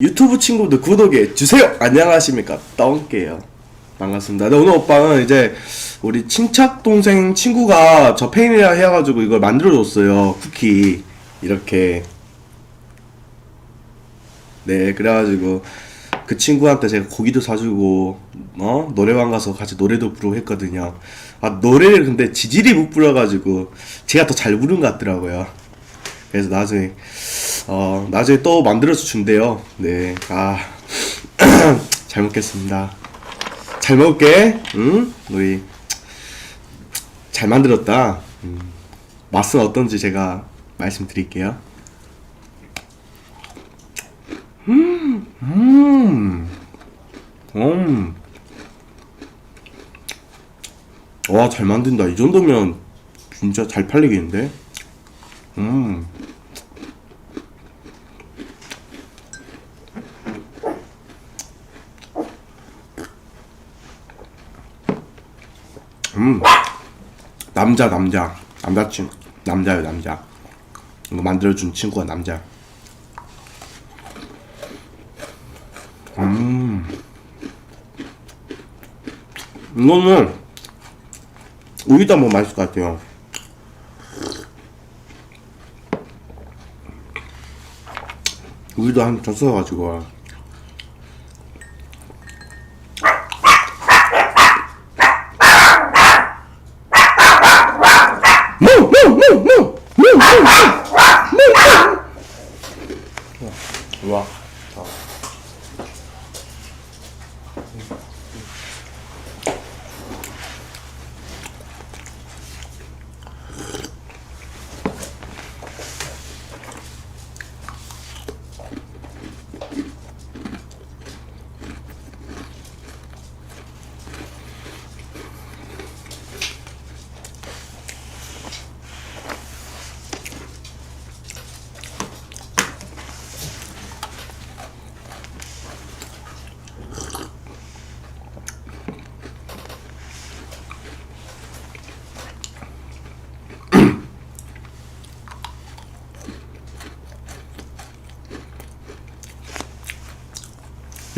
유튜브 친구들 구독해 주세요. 안녕하십니까 떵게요. 반갑습니다. 네, 오늘 오빠는 이제 우리 친척 동생 친구가 저 팬이라 해가지고 이걸 만들어줬어요. 쿠키 이렇게. 네, 그래가지고 그 친구한테 제가 고기도 사주고 어 노래방 가서 같이 노래도 부르고 했거든요. 아 노래를 근데 지질이 못 불러가지고 제가 더 잘 부른 것 같더라고요. 그래서 나중에 어 나중에 또 만들어서 준대요. 네, 아 잘 먹겠습니다. 잘 먹을게. 응? 우리 잘 만들었다. 음, 맛은 어떤지 제가 말씀드릴게요. 음, 음, 음. 와, 잘 만든다. 이 정도면 진짜 잘 팔리겠는데? 음. 음. 남자, 남자. 남자친, 남자요, 남자. 이거 만들어준 친구가 남자. 음. 이거는 우유다 뭐 맛있을 것 같아요. 우유도 한 젖어가지고. うん。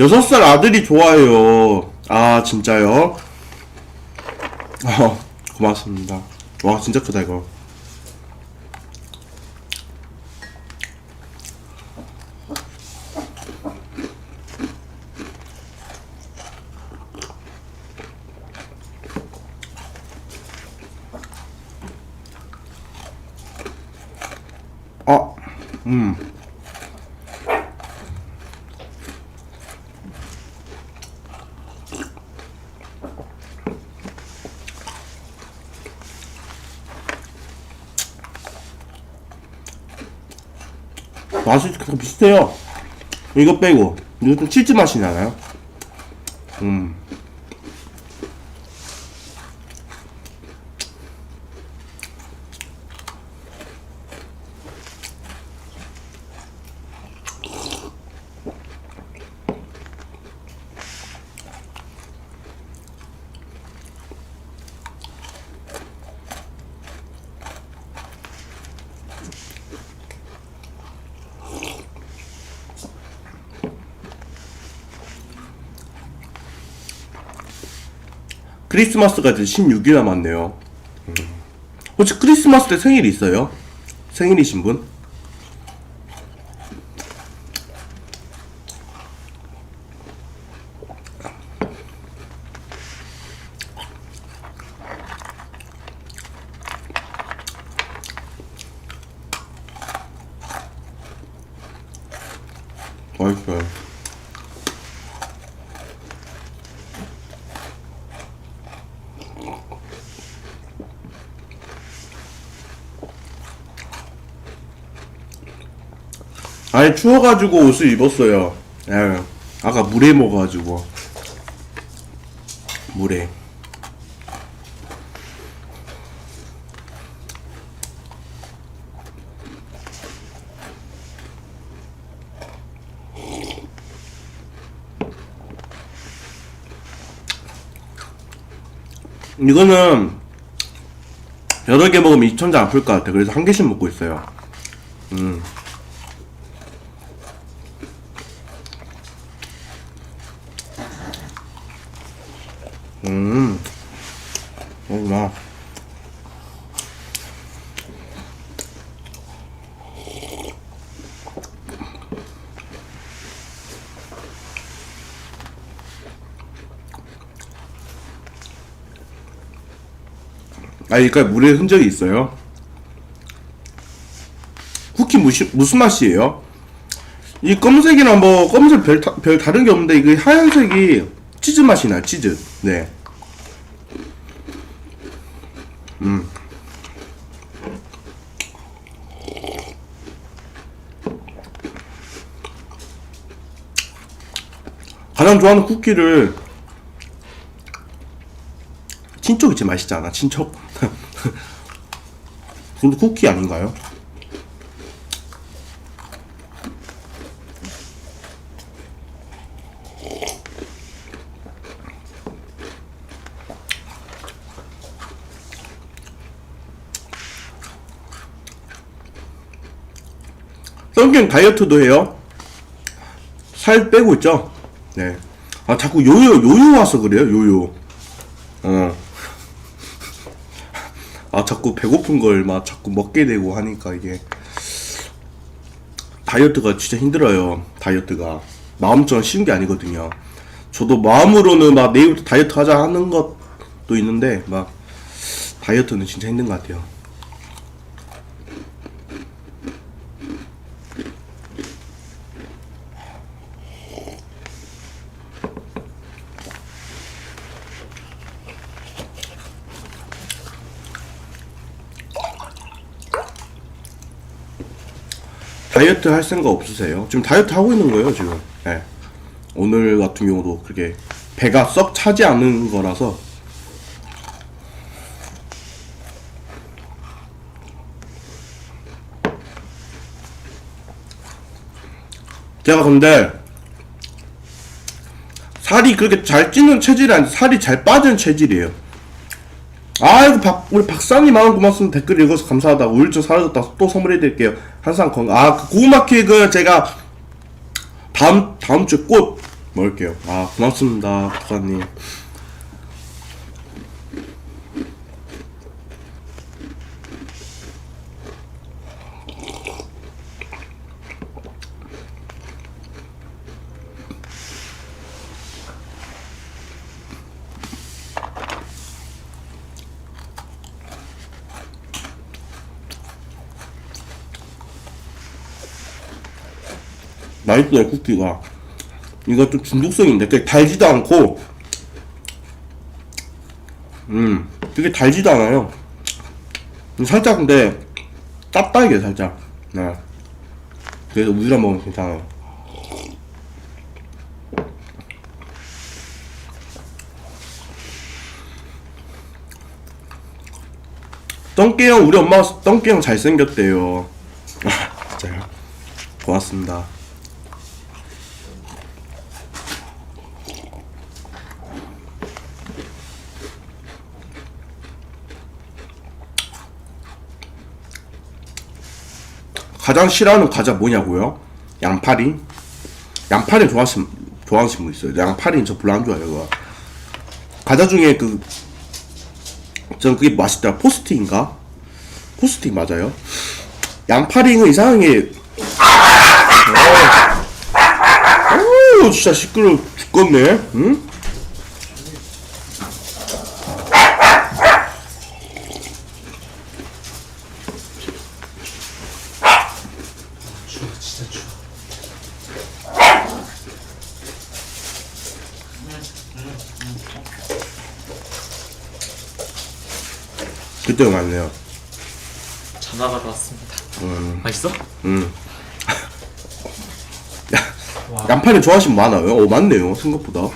6살 아들이 좋아해요. 아, 진짜요? 어, 고맙습니다. 와, 진짜 크다, 이거. 아, 음. 맛이 비슷해요. 이거 빼고 좀 치즈 맛이 나나요? 음. 크리스마스가 이제 16일 남았네요. 음. 혹시 크리스마스 때 생일 있어요? 생일이신 분? 맛있어요. 아니 추워가지고 옷을 입었어요. 예. 아까 물에 먹어가지고 물에. 이거는 여러 개 먹으면 2천자 아플 것 같아. 그래서 한 개씩 먹고 있어요. 음. 음. 얼마. 아, 그러니까 물에 흔적이 있어요. 쿠키 무시, 무슨 맛이에요? 이 검은색이랑 뭐 검은색 별, 다- 별 다른 게 없는데 이거 하얀색이 치즈 맛이 나요 치즈 네 음. 가장 좋아하는 쿠키를 친척이 제일 맛있잖아 친척 근데 쿠키 아닌가요? 썬경 다이어트도 해요. 살 빼고 있죠. 네. 아 자꾸 요요 요요 와서 그래요. 요요. 어. 아 자꾸 배고픈 걸 막 자꾸 먹게 되고 하니까 이게 다이어트가 진짜 힘들어요. 다이어트가 마음처럼 쉬운 게 아니거든요. 저도 마음으로는 막 내일부터 다이어트 하자 하는 것도 있는데 막 다이어트는 진짜 힘든 것 같아요. 다이어트 할 생각 없으세요? 지금 다이어트 하고 있는 거예요 지금. 예. 오늘 같은 경우도 그게 배가 썩 차지 않는 거라서 제가 근데 살이 그렇게 잘 찌는 체질이 아니라 살이 잘 빠지는 체질이에요. 아이고 박, 우리 박사님 마음 고맙습니다. 댓글 읽어서 감사하다. 우울증 사라졌다. 또 선물해드릴게요. 항상 건강. 아 그 고구마 케이크 제가 다음 다음 꼭 먹을게요. 아 고맙습니다 박사님 맛있어요 쿠키가 이거 좀 중독성인데 그게 달지도 않고 음 그게 달지도 않아요. 살짝 근데 짭딱이에요 살짝. 네. 그래서 우유랑 먹으면 괜찮아요 똥개형 우리 엄마가 똥개형 잘생겼대요. 아 진짜요? 고맙습니다 가장 싫어하는 과자 뭐냐고요? 양파리? 양파리 좋아하시는 좋아하시는 분 있어요. 양파리 저 별로 안 좋아해요. 그거. 과자 중에 그 저는 그게 맛있다. 포스트인가? 포스트 맞아요? 양파링은 이상하게 어, 어, 진짜 시끄러 죽겠네. 응? 추워 진짜 추워 그때가 많네요. 전화 받아 왔습니다 음, 맛있어? 음. 좋아하시는 분 많아요? 어, 많네요. 생각보다.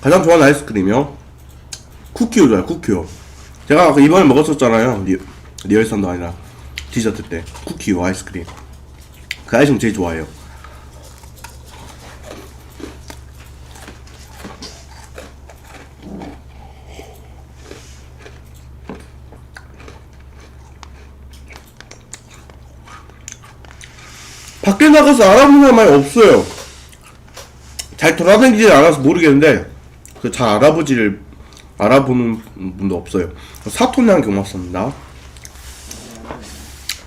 가장 좋아하는 아이스크림이요? 쿠키오 좋아요, 쿠키오. 제가 그 이번에 먹었었잖아요. 리얼산도 아니라 디저트 때 쿠키와 아이스크림. 그 아이스크림 제일 좋아해요. 밖에 나가서 알아보는 사람이 없어요. 잘 돌아다니지 않아서 모르겠는데 그 잘 알아보지를 알아보는 분도 없어요. 사토냥 교맞습니다.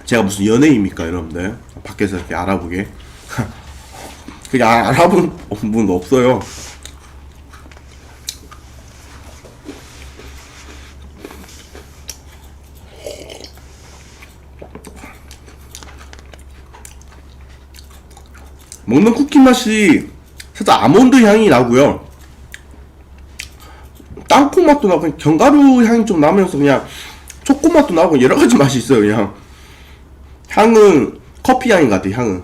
제가 무슨 연예인입니까, 여러분들? 밖에서 이렇게 알아보게. 그냥 아- 알아본 분 없어요. 먹는 쿠키 맛이 살짝 아몬드 향이 나고요. 땅콩 맛도 나고 그냥 견과류 향이 좀 나면서 그냥 초코 맛도 나고 여러 가지 맛이 있어요. 그냥 향은 커피 향인 것 같아요. 향은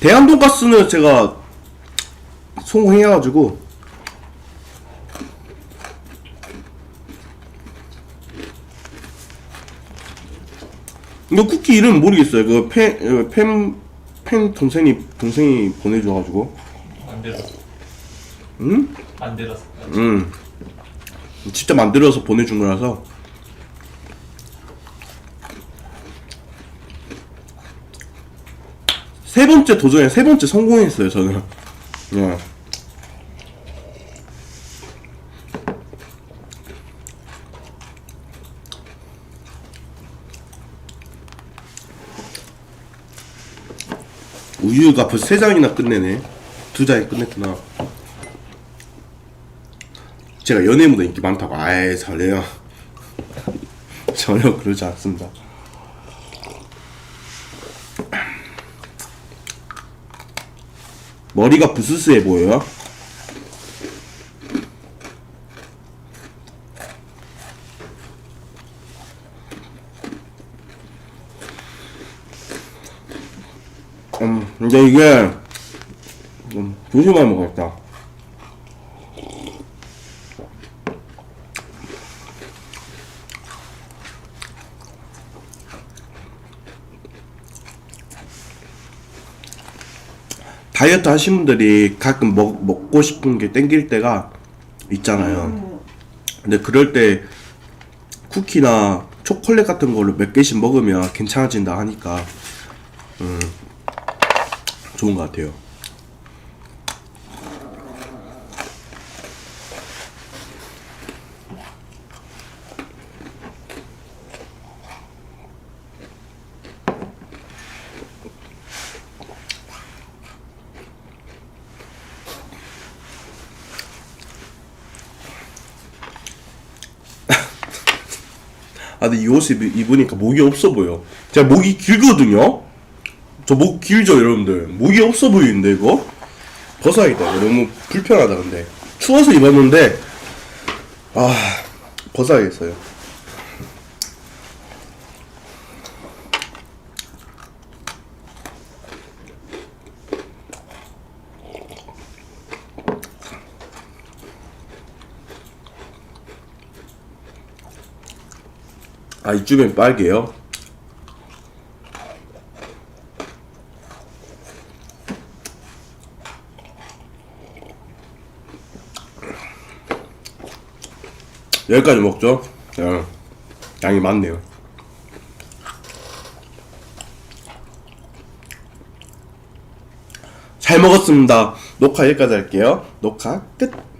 대한 돈가스는 제가 성공해가지고 이거 쿠키 이름 모르겠어요. 그 팬 팬 팬 동생이 동생이 보내줘가지고 안 들었어. 응? 안 들었어. 음. 직접 만들어서 보내준 거라서. 세 번째 도전에 세 번째 성공했어요 저는. 예. 우유가 벌써 세 장이나 끝내네. 두 장이 끝냈구나 제가 연예인보다 인기 많다고 아예 잘해요 전혀 그러지 않습니다 머리가 부스스해 보여요? 음, 근데 이게 좀 조심하게 먹었다. 다이어트 하신 분들이 가끔 먹, 먹고 싶은 게 땡길 때가 있잖아요. 근데 그럴 때 쿠키나 초콜릿 같은 걸로 몇 개씩 먹으면 괜찮아진다 하니까 음, 좋은 것 같아요. 아 근데 이 옷을 입- 입으니까 목이 없어 보여. 제가 목이 길거든요? 저 목 길죠 여러분들? 목이 없어 보이는데 이거? 벗어야겠다. 너무 불편하다 근데. 추워서 입었는데 아 벗어야겠어요 이쯤엔 빨개요 여기까지 먹죠. 야, 양이 많네요. 잘 먹었습니다. 녹화 여기까지 할게요. 녹화 끝.